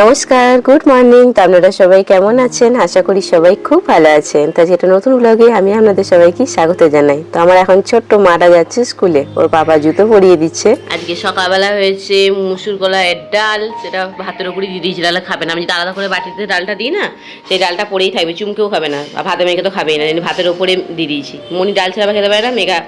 নমস্কার good morning তো আপনারা সবাই কেমন আছেন? আশা করি সবাই খুব ভালো আছেন। তা যেটা নতুন ব্লগে আমি আপনাদের সবাইকে স্বাগত জানাই। তো আমার এখন ছোট্ট মাটা যাচ্ছে স্কুলে। ওর বাবা জুতো পরিয়ে দিচ্ছে। আজকে সকালবেলা হয়েছে মুসুর কলাইয়ের ডাল, সেটা ভাতের উপরই দিয়ে দিয়েছি ডালে খাবে না। আমি যদি আলাদা করে বাটিতে ডালটা দিই না, সেই ডালটা পরেই থাকবে। চুমকেও খাবে না। আর ভাতে মেঘে তো খাবেই না। ভাতের ওপরে দিয়ে দিয়েছি। মনি ডাল ছাড়া খেতে পারে না, মেঘা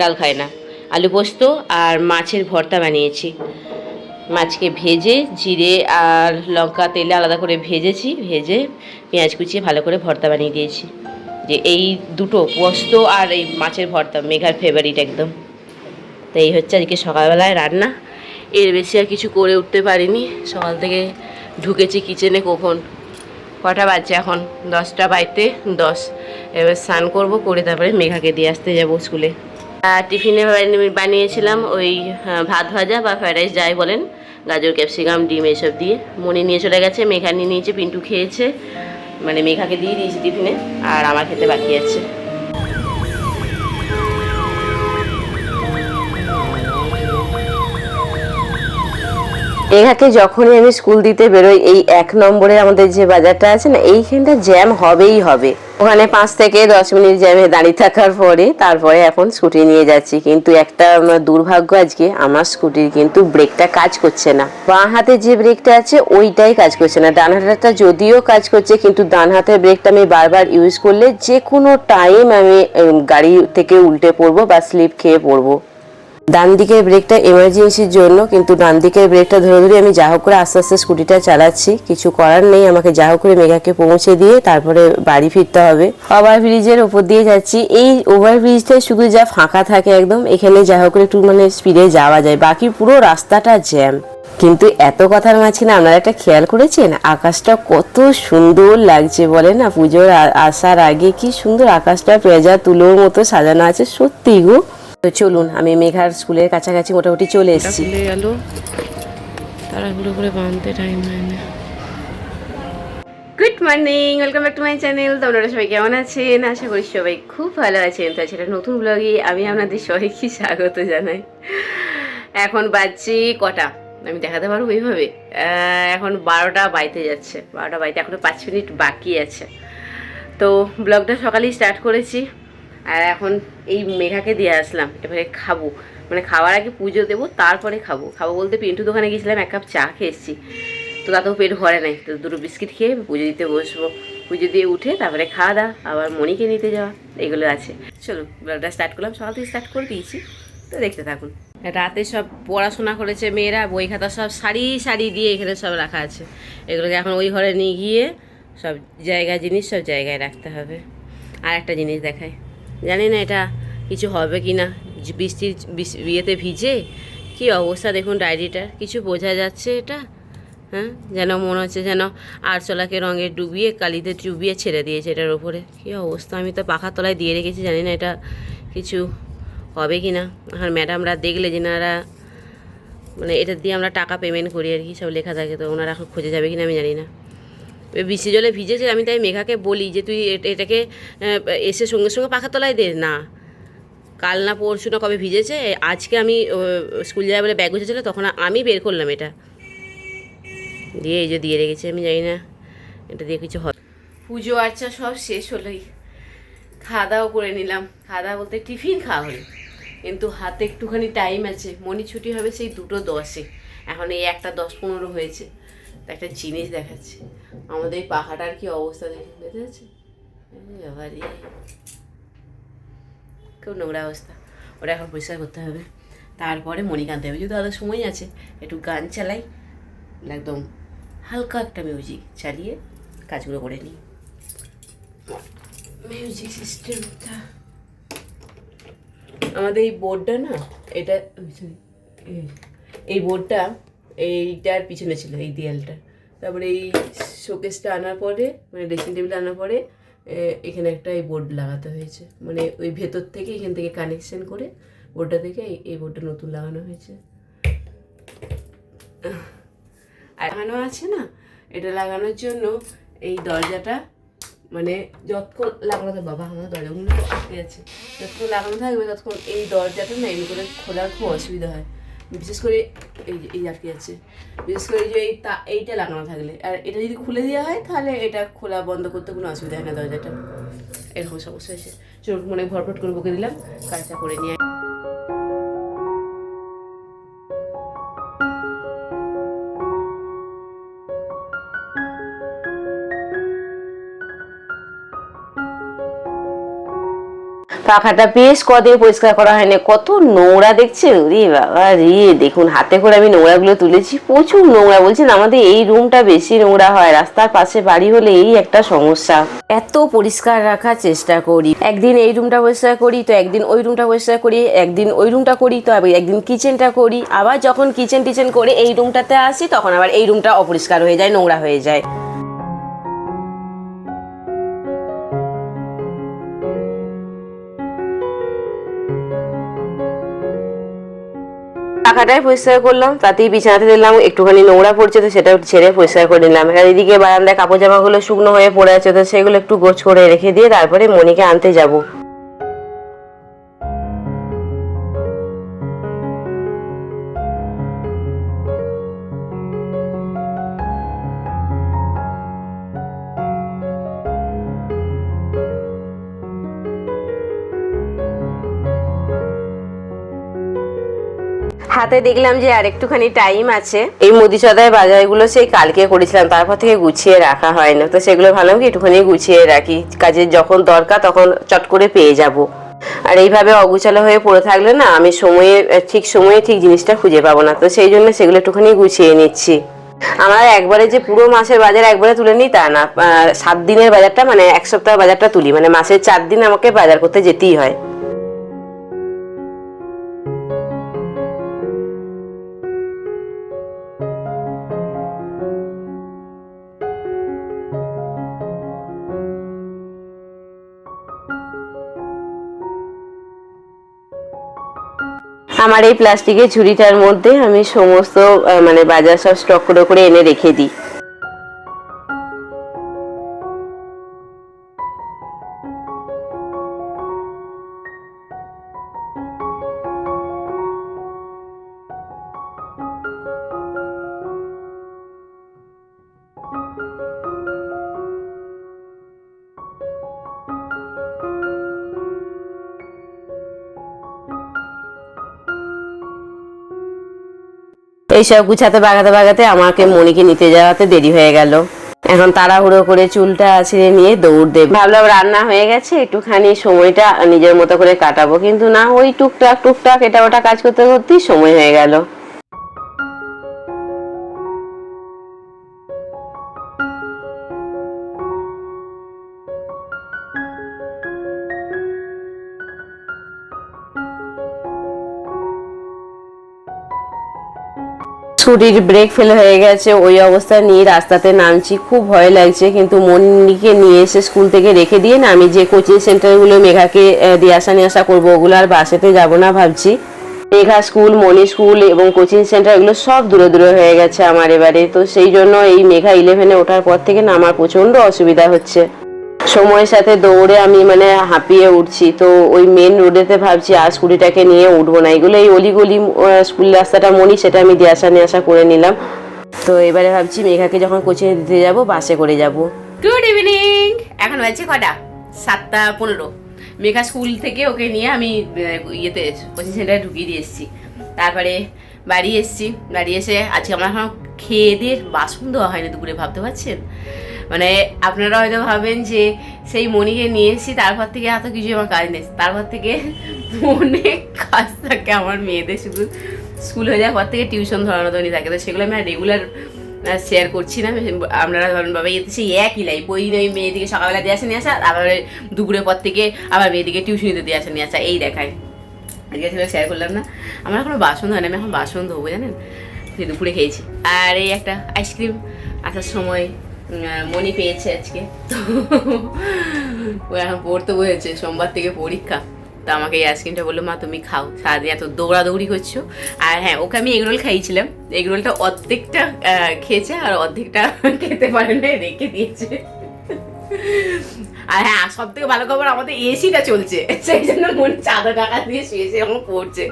ডাল খায় না। আলু পোস্ত আর মাছের ভর্তা বানিয়েছি। মাছকে ভেজে, জিরে আর লঙ্কা, তেলে আলাদা করে ভেজেছি, ভেজে পেঁয়াজ কুচিয়ে ভালো করে ভর্তা বানিয়ে দিয়েছি। যে এই দুটো, পোস্ত আর এই মাছের ভর্তা, মেঘার ফেভারিট একদম। তো এই হচ্ছে আজকে সকালবেলায় রান্না। এর বেশি আর কিছু করে উঠতে পারিনি। সকাল থেকে ঢুকেছি কিচেনে কখন? কটা বাজছে এখন? দশটা বাইতে দশ। এবার স্নান করব, করে তারপরে মেঘাকে দিয়ে আসতে যাব স্কুলে আর টিফিনে বানিয়েছিলাম ওই ভাত ভাজা বা ফ্রাইড রাইস যাই বলেন। গাজর, ক্যাপসিকাম, ডিম এসব দিয়ে মনে নিয়ে চলে গেছে। মেঘা নিয়ে নিয়েছে, পিন্টু খেয়েছে। মানে মেঘাকে দিয়ে দিয়েছি টিফিনে, আর আমার খেতে বাকি আছে। মেঘাকে যখনই আমি স্কুল দিতে বেরোই, এই এক নম্বরে আমাদের যে বাজারটা আছে না, এইখানটা জ্যাম হবেই হবে। ওখানে পাঁচ থেকে দশ মিনিট জ্যামে দাঁড়িয়ে থাকার পরে তারপরে এখন স্কুটি নিয়ে যাচ্ছি। কিন্তু একটা দুর্ভাগ্য আজকে, আমার স্কুটির কিন্তু ব্রেকটা কাজ করছে না। বাঁ হাতে যে ব্রেকটা আছে, ওইটাই কাজ করছে না। ডান হাতটা যদিও কাজ করছে, কিন্তু ডান হাতের ব্রেকটা আমি বারবার ইউজ করলে যে কোনো টাইম আমি গাড়ি থেকে উল্টে পড়ব বা স্লিপ খেয়ে পড়ব। ডান দিকের ব্রেকটা এমার্জেন্সির জন্য, কিন্তু ডান দিকের ব্রেকটা ধরে ধরে আমি যা হোক করে আস্তে আস্তে স্কুটিটা চালাচ্ছি। কিছু করার নেই, আমাকে যা হোক করে মেঘাকে পৌঁছে দিয়ে তারপরে বাড়ি ফিরতে হবে। ওভার ব্রিজের ওপর দিয়ে যাচ্ছি। এই ওভার ব্রিজটায় শুধু যা ফাঁকা থাকে একদম, এখানে যা হোক করে একটু মানে স্পিডে যাওয়া যায়। বাকি পুরো রাস্তাটা জ্যাম কিন্তু এত কথার মাঝখানে আপনারা একটা খেয়াল করেছেন? আকাশটা কত সুন্দর লাগছে বলে না? পুজোর আসার আগে কি সুন্দর আকাশটা পেঁজা, তুলোর মতো সাজানো আছে? সত্যি গো। তো চলুন আমি মেঘার স্কুলের কাছাকাছি মোটামুটি চলে এসেছি। গেল। তাড়াহুড়ো করে বাঁধতে টাইম হয় না। Good morning welcome back to my channel তো আপনারা সবাই কেমন আছেন? আশা করি সবাই খুব ভালো আছেন। তো সেটা নতুন ব্লগে আমি আপনাদের সবাইকে স্বাগত জানাই। এখন বাজছে কটা? আমি দেখাতে পারব এইভাবে। এখন বারোটা বাইতে যাচ্ছে। বারোটা বাইতে এখনও পাঁচ মিনিট বাকি আছে। তো ব্লগটা সকালেই স্টার্ট করেছি। আর এখন এই মেঘাকে দিয়ে আসলাম, এবারে খাব। মানে খাওয়ার আগে পুজো দেবো, তারপরে খাব। খাব বলতে পিন্টু দোকানে গেছিলাম এক কাপ চা খেয়ে তো তাতেও পেট ভরে নাই, তো দুটো বিস্কিট খেয়ে পুজো দিতে বসবো। পুজো দিয়ে উঠে তারপরে খাওয়া দাওয়া, আবার মনিকে নিতে যাওয়া, এগুলো আছে। চলো, ব্লগটা স্টার্ট করলাম, সকাল থেকে স্টার্ট করে দিয়েছি। তো দেখতে থাকুন। রাতে সব পড়াশোনা করেছে মেয়েরা, বই খাতা সব সারি সারি দিয়ে এখানে সব রাখা আছে। এগুলোকে এখন ওই ঘরে নিয়ে গিয়ে সব জায়গা জিনিস সব জায়গায় রাখতে হবে। আর একটা জিনিস দেখায় জানি না এটা কিছু হবে কি না। বৃষ্টির বৃষ- ইয়েতে ভিজে? কি অবস্থা দেখুন ডায়েরিটার, কিছু বোঝা যাচ্ছে এটা? হ্যাঁ যেন মনে হচ্ছে যেন আরচলাকে রঙে ডুবিয়ে, কালিতে ডুবিয়ে ছেড়ে দিয়েছে এটার ওপরে কী অবস্থা, আমি তো পাখার তলায় দিয়ে রেখেছি, জানি না এটা কিছু হবে কি না। আর ম্যাডামরা দেখলে যেনারা মানে এটা দিয়ে আমরা টাকা পেমেন্ট করি আর কি, সব লেখা থাকে, তো ওনারা এখন খুঁজে যাবে কি না আমি জানি না। বৃষ্টি জলে ভিজেছে, আমি তাই মেঘাকে বলি যে তুই এটাকে এসে সঙ্গে সঙ্গে পাখা তলায় দে, না। কাল না পরশু না কবে ভিজেছে আজকে আমি স্কুল যাই বলে ব্যাগ গুছেছিল, তখন আমি বের করলাম এটা। দিয়ে এই যে দিয়ে রেখেছি, আমি জানি না, এটা দিয়ে কিছু হয় পুজো আর্চা সব শেষ হলোই। খাওয়া দাওয়া করে নিলাম। খাওয়া দাওয়া বলতে টিফিন খাওয়া হলো। কিন্তু হাতে একটুখানি টাইম আছে। মনি ছুটি হবে সেই দুটো দশে। এখন এই একটা দশ পনেরো হয়েছে। একটা জিনিস দেখাচ্ছি। আমাদের এই পাহাড়ার কি অবস্থা দেখুন দেখতে বাবারে খুব নোংরা অবস্থা। ওটা এখন পরিষ্কার করতে হবে। তারপরে মণিকা আনতে হবে। যদি আলাদা সময় আছে, একটু গান চালাই, একদম হালকা একটা মিউজিক চালিয়ে কাজগুলো করে নিই। মিউজিক সিস্টেমটা আমাদের এই বোর্ডটা না, এটা, এই বোর্ডটা এইটার পিছনে ছিল, এই দেয়ালটা। তারপরে এই শোকেসটা আনার পরে মানে ড্রেসিং টেবিল আনার পরে এখানে একটা এই বোর্ড লাগাতে হয়েছে। মানে ওই ভেতর থেকে, এখান থেকে কানেকশন করে বোর্ডটা থেকে এই- বোর্ডটা নতুন লাগানো হয়েছে। আর লাগানো আছে না? এটা লাগানোর জন্য এই দরজাটা মানে যতক্ষণ লাগানো থাকবে, বাবা, আমার দরজাগুলো যাচ্ছে যতক্ষণ লাগানো থাকবে, ততক্ষণ এই দরজাটা না এমনি করে খোলার খুব অসুবিধা হয়। বিশেষ করে এই যে, এই আটকে যাচ্ছে বিশেষ করে যে এই তা, এইটা লাগানো থাকলে। আর এটা যদি খুলে দেওয়া হয়, তাহলে এটা খোলা বন্ধ করতে কোনো অসুবিধা হয় না দরজাটা। এরকম সমস্যা হয়েছে। চোখ মনে ভরপট করে বকে দিলাম। কাজটা করে নিয়ে পাখাটা বেশ কদিন পরিষ্কার করা হয়নি। কত নোংরা দেখছেন রে বাবা রে। দেখুন, হাতে করে আমি নোংরাগুলো তুলেছি। প্রচুর নোংরা, বলছেন আমাদের এই রুমটা বেশি নোংরা হয়। রাস্তার পাশে বাড়ি হলে এই একটা সমস্যা। এত পরিষ্কার রাখার চেষ্টা করি। একদিন এই রুমটা পরিষ্কার করি, তো একদিন ওই রুমটা পরিষ্কার করি, একদিন ওই রুমটা করি, তো আবার একদিন কিচেনটা করি। আবার যখন কিচেন টিচেন করে এই রুমটাতে আসি, তখন আবার এই রুমটা অপরিষ্কার হয়ে যায়, নোংরা হয়ে যায়। পাখাটাই পরিষ্কার করলাম, তাতেই বিছানাতে দিলাম একটুখানি নোংরা পড়ছে, তো সেটা ছেড়ে পরিষ্কার করে নিলাম। আর এদিকে বারান্দায় কাপড় জামাগুলো শুকনো হয়ে পড়ে আছে, তো সেগুলো একটু গোছ করে রেখে দিয়ে তারপরে মনিকে আনতে যাব। হাতে দেখলাম যে আর একটুখানি টাইম আছে। এই মুদি সদায় বাজারগুলো সেই কালকে করেছিলাম, তারপর থেকে গুছিয়ে রাখা হয় না তো সেগুলো ভালো কি একটুখানি গুছিয়ে রাখি। কাজে যখন দরকার তখন চট করে পেয়ে যাব। আর এইভাবে অগুচালো হয়ে পড়ে থাকলে না, আমি সময়ে, ঠিক সময়ে ঠিক জিনিসটা খুঁজে পাবো না। তো সেই জন্য সেগুলো একটুখানি গুছিয়ে নিচ্ছি। আমার একবারে যে পুরো মাসের বাজার একবারে তুলে নিই তা না। সাত দিনের বাজারটা মানে এক সপ্তাহ বাজারটা তুলি। মানে মাসের চার দিন আমাকে বাজার করতে যেতেই হয়। আমার এই প্লাস্টিকের ঝুড়িটার মধ্যে আমি সমস্ত মানে বাজার সব স্টক করে করে এনে রেখে দিই। এইসব গুছাতে বাগাতে বাগাতে আমাকে মনিকে নিতে যাওয়াতে দেরি হয়ে গেল। এখন তাড়াহুড়ো করে চুলটা ছিঁড়ে নিয়ে দৌড় দেব। ভাবলাম রান্না হয়ে গেছে, একটুখানি সময়টা নিজের মতো করে কাটাবো, কিন্তু না, ওই টুকটাক টুকটাক, এটা ওটা কাজ করতে করতেই সময় হয়ে গেল। ছুটির ব্রেক ফেল হয়ে গেছে, ওই অবস্থা নিয়ে রাস্তাতে নামছি। খুব ভয় লাগছে, কিন্তু মনিকে নিয়ে এসে স্কুল থেকে রেখে দিয়ে না আমি যে কোচিং সেন্টারগুলো মেঘাকে দিয়ে আসা নিয়ে আসা করব, ওগুলো আর বাসেতে যাব না ভাবছি। মেঘা স্কুল মনি স্কুল এবং কোচিং সেন্টার এগুলো সব দূরে দূরে হয়ে গেছে আমার এবারে। তো সেই জন্য এই মেঘা ইলেভেনে ওঠার পর থেকে না আমার প্রচণ্ড অসুবিধা হচ্ছে। সময়ের সাথে দৌড়ে আমি মানে হাঁপিয়ে উঠছি। তো ওই মেন রোডেতে ভাবছি আর স্কুটিটাকে নিয়ে উঠবো না। এগুলো এই অলিগলি স্কুল রাস্তাটা মনি সেটা আমি দিয়ে আসা নিয়ে আসা করে নিলাম। তো এবারে ভাবছি মেঘাকে যখন কোচিংয়ে দিতে যাব, বাসে করে যাব। গুড ইভিনিং এখন বাজছে কটা? সাতটা পনেরো। মেঘা স্কুল থেকে ওকে নিয়ে আমি ইয়েতে কোচিং সেন্টারে ঢুকিয়ে দিয়ে এসেছি। তারপরে বাড়ি এসেছি। বাড়ি এসে আজকে আমার এখন খেয়ে দিয়ে বাসন দেওয়া হয়নি দুপুরে, ভাবতে পারছেন? মানে আপনারা হয়তো ভাবেন যে সেই মনিকে নিয়ে এসেছি তারপর থেকে এত কিছু আমার কাজ নেই। তারপর থেকে অনেক কাজ থাকে আমার মেয়েদের, শুধু স্কুল হয়ে যাওয়ার পর থেকে টিউশন ধরানো ধরি থাকে। তো সেগুলো আমি রেগুলার শেয়ার করছি না। আপনারা ধরেন বাবা এতে সেই একই লাইফ ওই ওই মেয়েদিকে সকালবেলা দিয়ে আসা, নিয়ে আসা, আবার দুপুরের পর থেকে আবার মেয়েদিকে টিউশনিতে দিয়ে আসা, নিয়ে আসা, এই দেখায়। আজকে সেগুলো শেয়ার করলাম না। আমার এখনও বাসন হয় না, আমি এখন বাসন ধোবো জানেন? দুপুরে খেয়েছি। আর এই একটা আইসক্রিম আসার সময় মনি পেয়েছে আজকে। তো, ও এখন পড়তে বসেছে সোমবার থেকে পরীক্ষা। তো আমাকে এই আইসক্রিমটা বলল, মা, তুমি খাও। সারাদিন এত দৌড়াদৌড়ি করছ। আর হ্যাঁ ওকে আমি এগরোল খাইয়েছিলাম। এগরোলটা অর্ধেকটা খেয়েছে আর অর্ধেকটা খেতে পারে না রেখে দিয়েছে। আর হ্যাঁ সব থেকে ভালো খবর, আমাদের এসিটা চলছে। সেই জন্য মনে চাদর টাকা দিয়ে শুয়েছে এখন পড়ছে।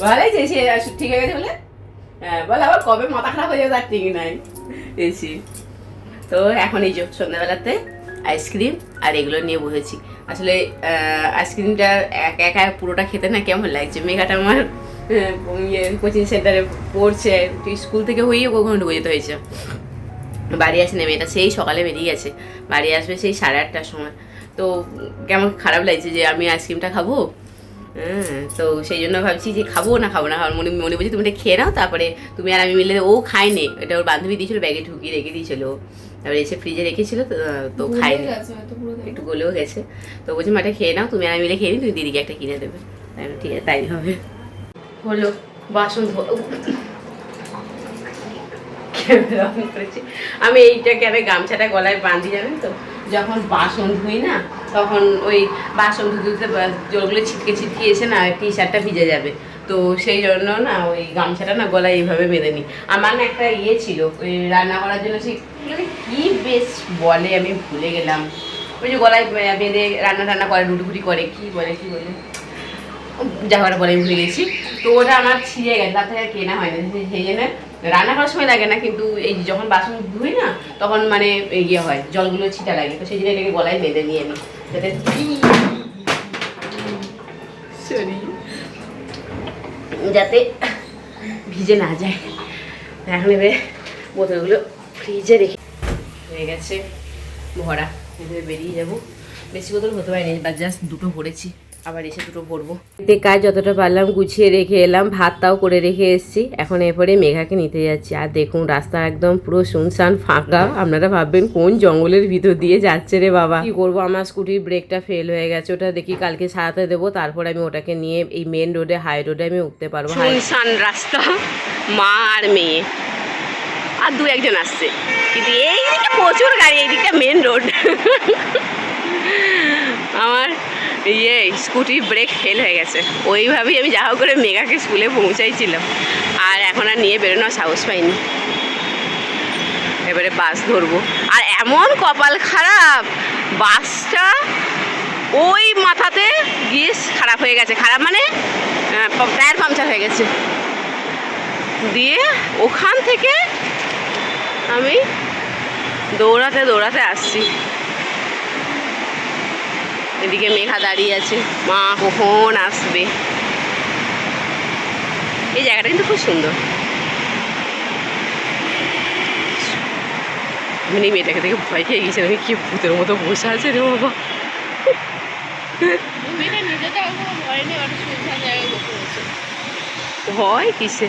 ভালোই যে সে ঠিক হয়ে গেছে বলে? হ্যাঁ বলে আবার কবে মাথা খারাপ হয়ে যাবে তার ঠিক নাই। এসি। তো এখন এই যে সন্ধ্যাবেলাতে আইসক্রিম আর এগুলো নিয়ে বসেছি। আসলে আইসক্রিমটা একা একা পুরোটা খেতে না কেমন লাগছে? মেঘাটা আমার ইয়ে কোচিং সেন্টারে পড়ছে। স্কুল থেকে হয়েই কখন ঢুকে যেতে হয়েছে। বাড়ি আসে নেমে এটা সেই সকালে বেরিয়ে গেছে। বাড়ি আসবে সেই সাড়ে আটটার সময়। তো কেমন খারাপ লাগছে যে আমি আইসক্রিমটা খাব? হ্যাঁ তো সেই জন্য ভাবছি যে খাব না খাব না খাব মনে মনে বলছি তুমি এটা খেয়ে নাও, তারপরে তুমি আর আমি মিলে ও খায়নি। এটা ওর বান্ধবী দিয়েছিল, ব্যাগে ঢুকিয়ে রেখে দিয়েছিল। তারপরে এসে ফ্রিজে রেখেছিল তো তো খায়নি একটু গলেও গেছে। তো বলছি মাটা খেয়ে নাও তুমি আর মিলে খেয়ে নিই তুমি দিদিকে একটা কিনে দেবে। তাই ঠিক আছে তাই হবে। হলো বাসন আমি এইটাকে আমি গামছাটা গলায় বাঁধি জানেন তো? যখন বাসন ধুই না তখন ওই বাসন ধুতে ধুতে জলগুলো ছিটকে ছিটকে এসে না টি শার্টটা ভিজে যাবে। তো সেই জন্য না ওই গামছাটা না গলায় এইভাবে বেঁধে নিই। আমার না একটা ইয়ে ছিল, ওই রান্না করার জন্য সেই মানে কি বেশ বলে আমি ভুলে গেলাম। ওই যে গলায় বেঁধে রান্না টান্না করে রুটি করে, কি বলে কি বলে? পরে আমি ভুলে গেছি। তো ওটা আমার ছিঁড়ে গেছে, তার থেকে কেনা হয়নি সেই- সেই জন্য রান্না করার সময় লাগে না, কিন্তু এই যখন বাসন ধুই না, তখন মানে ইয়ে হয়, জলগুলো ছিটা লাগে। তো সেই জন্য এটাকে গলায় বেঁধে নিয়ে নিই যাতে সরি। যাতে ভিজে না যায়। এখন এবারে বোতলগুলো ফ্রিজে রেখে হয়ে গেছে ভরা। এভাবে বেরিয়ে যাব। বেশি বোতল হতে পারেনি বা জাস্ট দুটো ভরেছি। আবার এসে দুটো ভরবো। এতে কাজ যতটা পারলাম গুছিয়ে রেখে এলাম ভাতটাও করে রেখে এসেছি। এখন এরপরে মেঘাকে নিতে যাচ্ছি। আর দেখুন রাস্তা একদম পুরো শুনশান ফাঁকা। আপনারা ভাববেন কোন জঙ্গলের ভিতর দিয়ে যাচ্ছে রে বাবা? কি করব? আমার স্কুটির ব্রেকটা ফেল হয়ে গেছে। ওটা দেখি কালকে সারাতে দেবো। তারপর আমি ওটাকে নিয়ে এই মেন রোডে হাই রোডে আমি উঠতে পারব। শুনশান রাস্তা। মা আর মেয়ে। আর দু একজন আসছে। কিন্তু এই দিকে প্রচুর গাড়ি এই দিকটা মেন রোড আমার ইয়ে স্কুটি ব্রেক ফেল হয়ে গেছে। ওইভাবেই আমি যা করে মেগাকে স্কুলে পৌঁছাইছিলাম। আর এখন আর নিয়ে বেরোনোর সাহস পাইনি। এবারে বাস ধরবো। আর এমন কপাল খারাপ, বাসটা ওই মাথাতে গিয়ে খারাপ হয়ে গেছে। খারাপ মানে টায়ার পাংচার হয়ে গেছে। দিয়ে ওখান থেকে আমি দৌড়াতে দৌড়াতে আসছি। এদিকে মেঘা দাঁড়িয়ে আছে। মা কখন আসবে? এই জায়গাটা কিন্তু খুব সুন্দর। মানে মেয়েটাকে দেখে ভয় খেয়ে গেছে আমি কি ভূতের মতো বসে আছে রে বাবা। ভয় কিসে?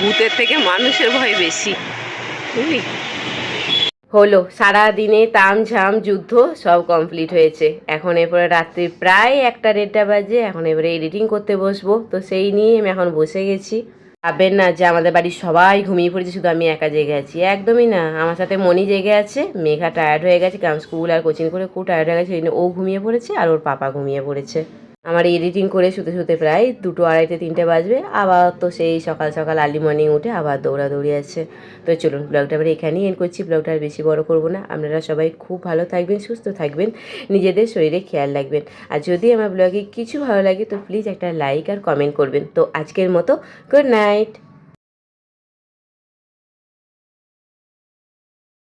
ভূতের থেকে মানুষের ভয় বেশি বুঝলি? হলো সারা দিনে তামঝাম, যুদ্ধ সব কমপ্লিট হয়েছে। এখন এরপরে রাত্রি প্রায় একটা দেড়টা বাজে, এখন এবারে এডিটিং করতে বসবো। তো সেই নিয়ে আমি এখন বসে গেছি। ভাববেন না যে আমাদের বাড়ির সবাই ঘুমিয়ে পড়েছে, শুধু আমি একা জেগে আছি। একদমই না, আমার সাথে মনি জেগে আছে। মেঘা টায়ার্ড হয়ে গেছে, কারণ স্কুল আর কোচিং করে খুব টায়ার্ড হয়ে গেছে ও ঘুমিয়ে পড়েছে আর ওর পাপা ঘুমিয়ে পড়েছে। আমার এডিটিং করে শুতে শুতে প্রায় দুটো আড়াইটে, তিনটে বাজবে। আবার তো সেই সকাল সকাল আর্লি মর্নিং উঠে আবার দৌড়াদৌড়ি আছে। তো চলুন ব্লগটা আমরা এখানেই এন্ড করছি। ব্লগটা আর বেশি বড় করব না। আপনারা সবাই খুব ভালো থাকবেন, সুস্থ থাকবেন, নিজেদের শরীরে খেয়াল রাখবেন। আর যদি আমার ব্লগে কিছু ভালো লাগে, তো প্লিজ একটা লাইক আর কমেন্ট করবেন। তো আজকের মতো গুড নাইট